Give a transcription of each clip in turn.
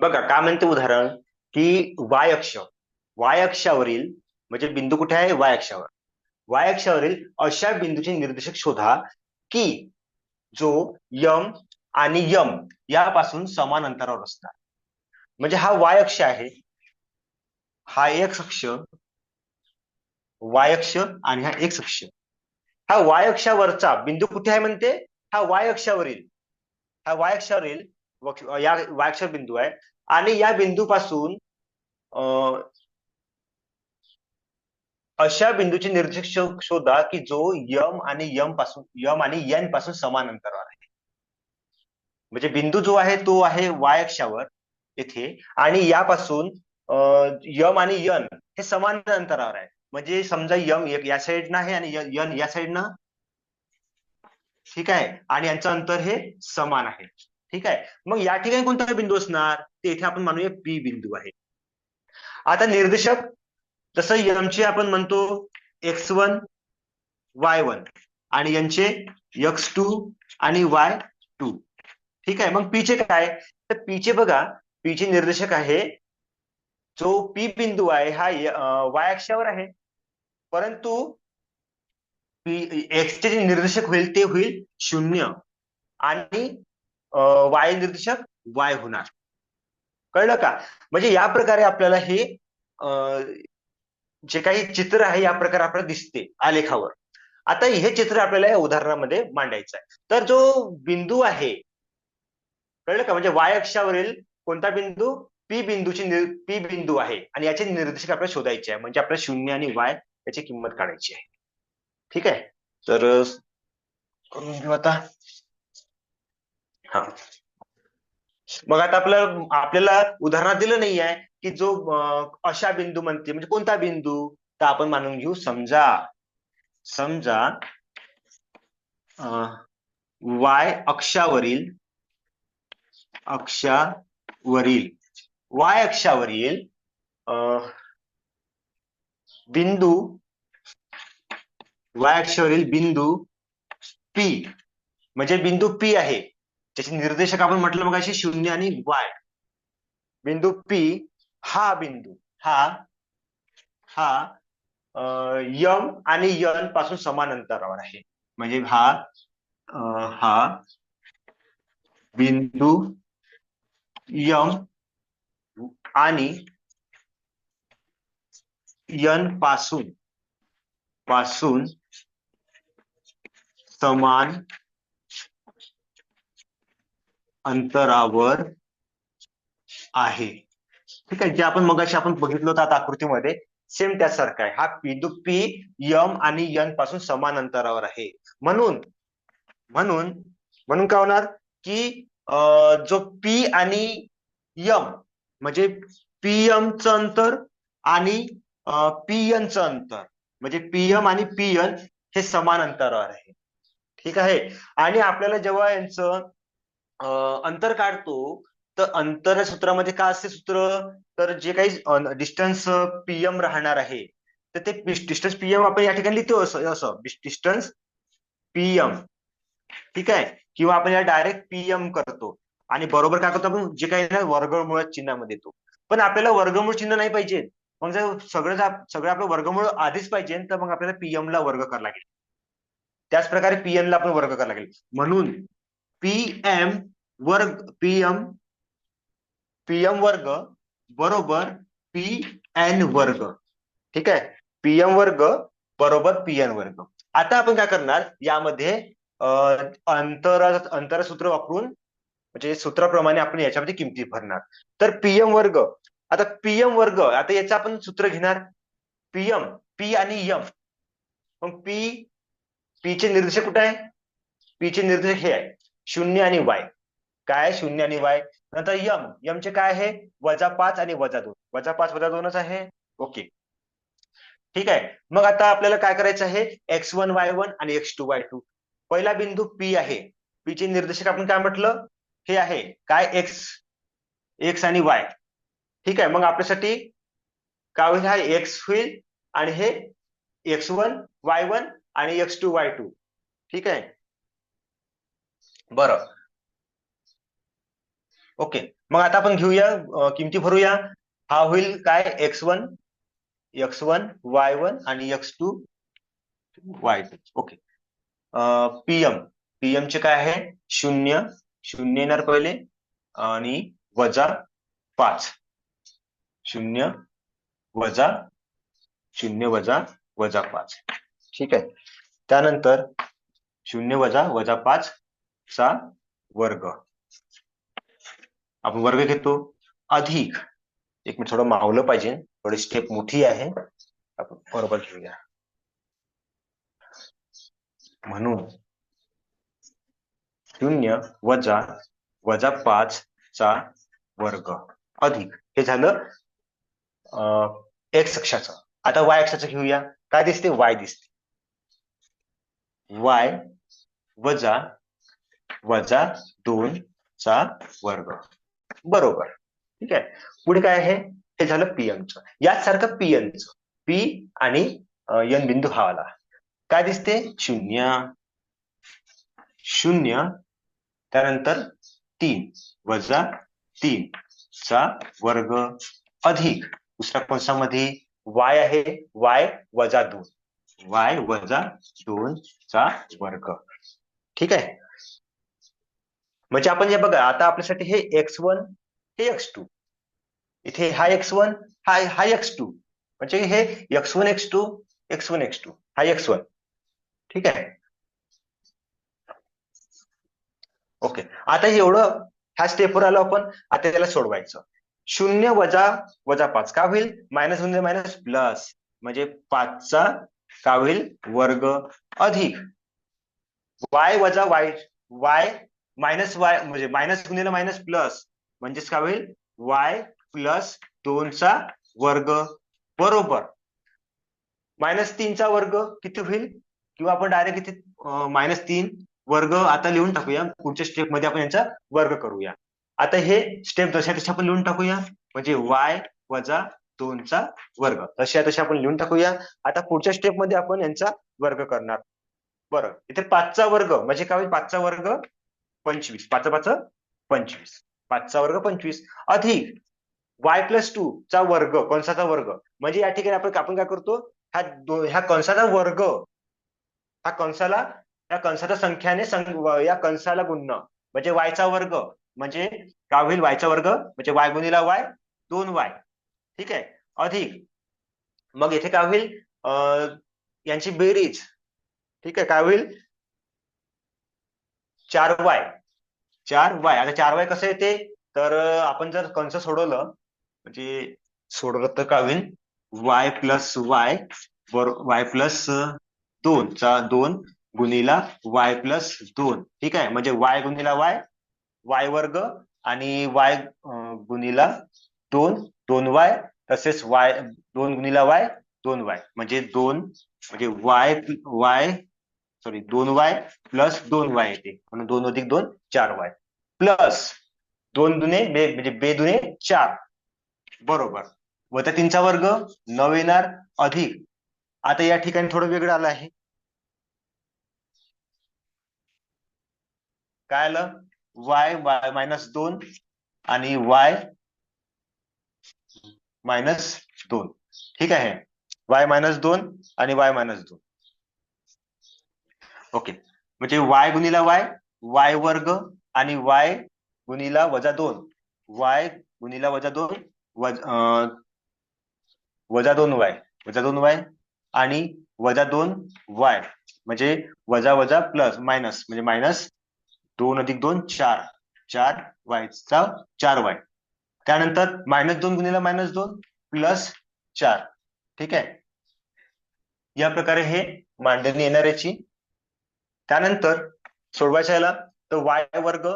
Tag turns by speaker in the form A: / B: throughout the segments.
A: बघा काय म्हणते उदाहरण? की वाय अक्ष. वाय अक्षावरील म्हणजे बिंदू कुठे आहे? वाय अक्षावर. वाय अक्षावरील अशा बिंदूचे निर्देशक शोधा की जो यम आणि यम यापासून समान अंतरावर असणार म्हणजे हा वाय अक्ष आहे. हा एक्स अक्ष वाय अक्ष आणि हा एक्स अक्ष. हा वाय अक्षावरचा बिंदू कुठे आहे म्हणते? हा वाय अक्षावरील. हा वाय अक्षावरील या वाक्षर बिंदू आहे. आणि या बिंदूपासून अशा बिंदूचे निर्देशक शोधा की जो यम आणि यमपासून यम आणि एनपासून समान अंतरावर आहे. म्हणजे बिंदू जो आहे तो आहे वाय अक्षावर येथे. आणि यापासून यम आणि यन हे समान अंतरावर आहे. म्हणजे समजा यम या साईडनं आहे आणि यन या साईडनं ठीक आहे? आणि यांचं अंतर हे समान आहे. ठीक आहे? मग या ठिकाणी कोणता बिंदू असणार? ते इथे आपण मानूया पी बिंदू आहे. आता निर्देशक जसं यमचे आपण म्हणतो एक्स वन वाय वन आणि यांचे एक्स टू आणि वाय टू ठीक आहे? मग पीचे काय? तर पीचे बघा पीचे निर्देशक आहे जो पी बिंदू आहे हा वाय अक्षावर आहे. परंतु एक्सचे जे निर्देशक होईल ते होईल शून्य. आणि वाय निर्देशक वाय होणार. कळलं का? म्हणजे या प्रकारे आपल्याला हे जे काही चित्र आहे या प्रकारे आपल्याला दिसते आलेखावर. आता हे चित्र आपल्याला या उदाहरणामध्ये मांडायचं आहे. तर जो बिंदू आहे कळलं का? म्हणजे वाय अक्षावरील कोणता बिंदू? पी बिंदूची पी बिंदू आहे. आणि याचे निर्देशक आपल्याला शोधायचे आहे. म्हणजे आपल्याला शून्य आणि वाय याची किंमत काढायची आहे. ठीक आहे? तर करून घेऊ आता. हा. मग आता आपलं आपल्याला उदाहरणात दिलं नाही आहे की जो अशा बिंदू म्हणते म्हणजे कोणता बिंदू? तर आपण मानून घेऊ समजा समजा वाय अक्षावरील अक्षावरील वाय अक्षावरील बिंदू वाय अक्षावरील बिंदू पी म्हणजे बिंदू पी आहे. त्याचे निर्देशक आपण म्हटलं मग अशी शून्य आणि वाय. बिंदू पी हा बिंदू हा हा यम आणि यनपासून समान अंतरावर आहे. म्हणजे हा हा बिंदू यम आणि यनपासून पासून समान अंतरावर आहे. ठीक आहे जे आपण मगाशी आपण बघितलं होतं आता आकृतीमध्ये सेम त्यासारखं आहे. हा पी बिंदू पी यम आणि यनपासून समान अंतरावर आहे. म्हणून म्हणून म्हणून काय होणार? की जो पी आणि यम म्हणजे पीएमचं अंतर आणि पीएनचं अंतर म्हणजे पीएम आणि पी एन हे समान अंतरावर आहे. ठीक आहे? आणि आपल्याला जेव्हा यांचं अंतर काढतो. तर अंतर सूत्रामध्ये काय असते सूत्र? तर जे काही डिस्टन्स पीएम राहणार आहे तर ते डिस्टन्स पीएम आपण या ठिकाणी लिहितो असं असं. डिस्टन्स पीएम ठीक आहे? किंवा आपण या डायरेक्ट पीएम करतो. आणि बरोबर काय करतो आपण? जे काही ना वर्गमूळ चिन्हामध्ये येतो. पण आपल्याला वर्गमूळ चिन्ह नाही पाहिजे. मग जर सगळं सगळं आपलं वर्गमूळ आधीच पाहिजे तर मग आपल्याला पीएम ला वर्ग करावा लागेल. त्याच प्रकारे पीएम ला आपण वर्ग करावा लागेल. म्हणून पीएम वर्ग पीएम पीएम वर्ग बरोबर पी एन वर्ग. ठीक आहे? पीएम वर्ग बरोबर पीएन वर्ग. आता आपण काय करणार? यामध्ये अंतर अंतरसूत्र वापरून म्हणजे सूत्राप्रमाणे आपण याच्यामध्ये किमती भरणार. तर पीएम वर्ग आता पीएम वर्ग आता याचं आपण सूत्र घेणार. पीएम पी आणि यम मग पी पीचे निर्देशक कुठे आहे? पीचे निर्देशक हे आहे. शून्य आणि वाय. काय शून्य आणि वाय? नंतर यम. यमचे काय आहे? वजा पाच आणि वजा दोन. वजा पाच वजा दोनच आहे? ओके. ठीक आहे. मग आता आपल्याला काय करायचं आहे? एक्स वन वाय वन आणि एक्स टू वाय टू. पहिला बिंदू पी आहे. पी चे निर्देशक आपण काय म्हटलं? हे आहे. काय? एक्स. एक्स आणि वाय. ठीक आहे. मग आपल्यासाठी काय होईल? हा एक्स होईल आणि हे एक्स वन वाय वन आणि एक्स टू वाय टू. ठीक आहे? बरं. ओके. मग आता आपण घेऊया किमती भरूया. हा होईल काय? X one X one Y one आणि X two Y two. Okay. PM PM चे काय आहे? शून्य. शून्य येणार पहिले. आणि वजा पाच. शून्य वजा शून्य वजा वजा पाच. ठीक आहे. त्यानंतर शून्य वजा वजा पाच. चा वर्ग. आपण वर्ग घेतो. अधिक. एक मिनिट थोडं मावलं पाहिजे. थोडी स्टेप मोठी आहे. आपण बरोबर घेऊया. म्हणून शून्य वजा वजा पाच चा वर्ग. अधिक. हे झालं एक्स अक्षाचं. आता वाय अक्षाचं घेऊया. काय दिसते? वाय दिसते. वाय वजा वजा दोन चा वर्ग. बरोबर. ठीक आहे. पुढे काय आहे? हे झालं पीएमचं याचसारखं पीएनचं पी आणि एन बिंदू हा आला काय दिसते? शून्य. शून्य. त्यानंतर तीन. वजा तीन चा वर्ग अधिक. दुसऱ्या कोणसामध्ये वाय आहे. वाय वजा दोन. वाय वजा दोन चा वर्ग. ठीक आहे? म्हणजे आपण हे बघा आता आपल्यासाठी हे एक्स वन हे एक्स टू इथे हा एक्स वन हा हा एक्स टू म्हणजे हे X one X two X one X two हा एक्स वन ठीक आहे? ओके आता एवढं ह्या स्टेपवर आलो आपण आता त्याला सोडवायचं. शून्य वजा वजा पाच. का होईल? मायनस म्हणजे मायनस प्लस. म्हणजे पाचचा का होईल? वर्ग अधिक. वाय वजा वाय वाय मायनस वाय म्हणजे मायनस गुणिले मायनस प्लस म्हणजेच काय होईल? वाय प्लस दोनचा वर्ग. बरोबर. मायनस तीनचा वर्ग किती होईल? किंवा आपण डायरेक्ट इथे मायनस तीन वर्ग आता लिहून टाकूया. पुढच्या स्टेपमध्ये आपण यांचा वर्ग करूया. आता हे स्टेप जशा तशा आपण लिहून टाकूया. म्हणजे वाय वजा दोनचा वर्ग. तशा तशा आपण लिहून टाकूया. आता पुढच्या स्टेपमध्ये आपण यांचा वर्ग करणार. बरं. इथे पाचचा वर्ग. म्हणजे काय होईल? पाचचा वर्ग पंचवीस. पाच पाच पंचवीस. पाचचा वर्ग पंचवीस. अधिक वाय प्लस टू चा वर्ग कंसाचा वर्ग. म्हणजे या ठिकाणी आपण आपण काय करतो? ह्या दो ह्या कंसाचा वर्ग ह्या कंसाला या कंसाच्या संख्याने सं- या कंसाला गुणणं. म्हणजे वायचा वर्ग म्हणजे काय होईल? वायचा वर्ग म्हणजे वाय गुणिला वाय दोन वाय. ठीक आहे? अधिक. मग येथे काय होईल? अं, यांची बेरीज. ठीक आहे? काय होईल? चार वाय. चार वाय. आता चार वाय कसं येते? तर आपण जर कंस सोडवलं म्हणजे सोडवलं तर काय होईल? Y plus Y Y plus दोन. चा दोन गुणिला वाय प्लस दोन. ठीक आहे? म्हणजे वाय गुणिला वाय वाय वर्ग आणि वाय गुणिला दोन दोन वाय. तसेच वाय दोन गुणिला वाय दोन वाय. म्हणजे दोन म्हणजे वाय वाय सॉरी दोन वाय प्लस दोन वाय येते. म्हणून दोन अधिक दोन चार वाय. प्लस दोन दुने बे म्हणजे बे दुने चार. बरोबर. वजा तीनचा वर्ग नऊ येणार अधिक. आता या ठिकाणी थोडं वेगळं आलं आहे. काय आलं? वाय वाय मायनस दोन आणि वाय मायनस दोन. ठीक आहे. वाय मायनस दोन आणि वाय मायनस दोन. ओके. म्हणजे वाय गुणिला वाय वाय वर्ग आणि वाय गुणिला वजा दोन. वाय गुणिला वजा दोन अं, वजा दोन वाय वजा दोन वाय आणि वजा दोन वाय म्हणजे वजा वजा प्लस मायनस म्हणजे मायनस दोन अधिक दोन चार. चार वायचा चार वाय त्यानंतर मायनस दोन गुणिला मायनस दोन प्लस चार. ठीक आहे? या प्रकारे हे मांडणी येणार याची त्यानंतर सोडवायच्या याला तर वाय वर्ग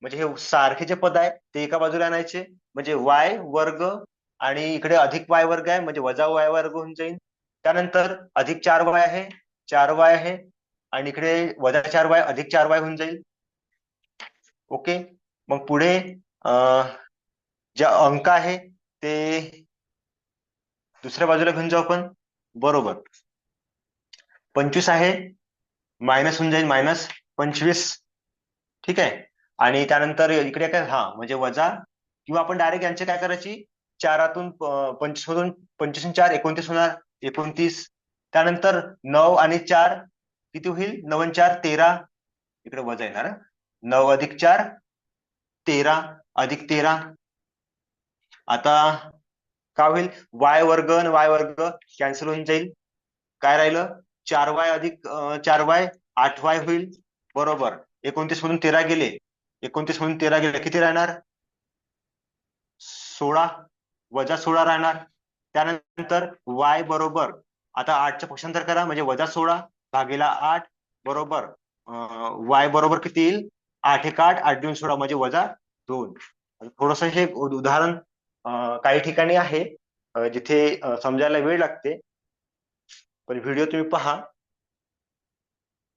A: म्हणजे हे सारखे जे पद आहे ते एका बाजूला आणायचे. म्हणजे वाय वर्ग आणि इकडे अधिक वाय वर्ग आहे म्हणजे वजा वाय वर्ग होऊन जाईल. त्यानंतर अधिक चार वाय आहे चार वाय आहे आणि इकडे वजा चार वाय अधिक चार वाय होऊन जाईल. ओके? मग पुढे अं, ज्या अंक आहे ते दुसऱ्या बाजूला घेऊन जाऊ आपण. बरोबर. पंचवीस आहे. मायनस होऊन जाईल मायनस पंचवीस. ठीक आहे? आणि त्यानंतर इकडे काय? हा म्हणजे वजा किंवा आपण डायरेक्ट यांचे काय करायची? चारातून पंचवीस मधून पंचवीस चार एकोणतीस होणार. एकोणतीस. त्यानंतर नऊ आणि चार किती होईल? नऊ आणि चार तेरा. इकडे वजा येणार नऊ अधिक चार तेरा अधिक तेरा. आता काय होईल? वाय वर्ग आणि वाय वर्ग कॅन्सल होऊन जाईल. काय राहिलं? चार वाय अधिक चार वाय आठ वाय होईल. बरोबर. एकोणतीस मधून तेरा गेले. एकोणतीस मधून तेरा गेले. किती राहणार? सोळा. वजा सोळा राहणार. त्यानंतर वाय बरोबर. आता आठचं पक्षांतर करा. म्हणजे वजा सोळा भागीला आठ. बरोबर. वाय बरोबर किती येईल? आठ एक आठ आठ दोन सोळा. म्हणजे वजा दोन. थोडस हे उदाहरण काही ठिकाणी आहे. जिथे समजायला वेळ लागते. पण व्हिडिओ तुम्ही पहा.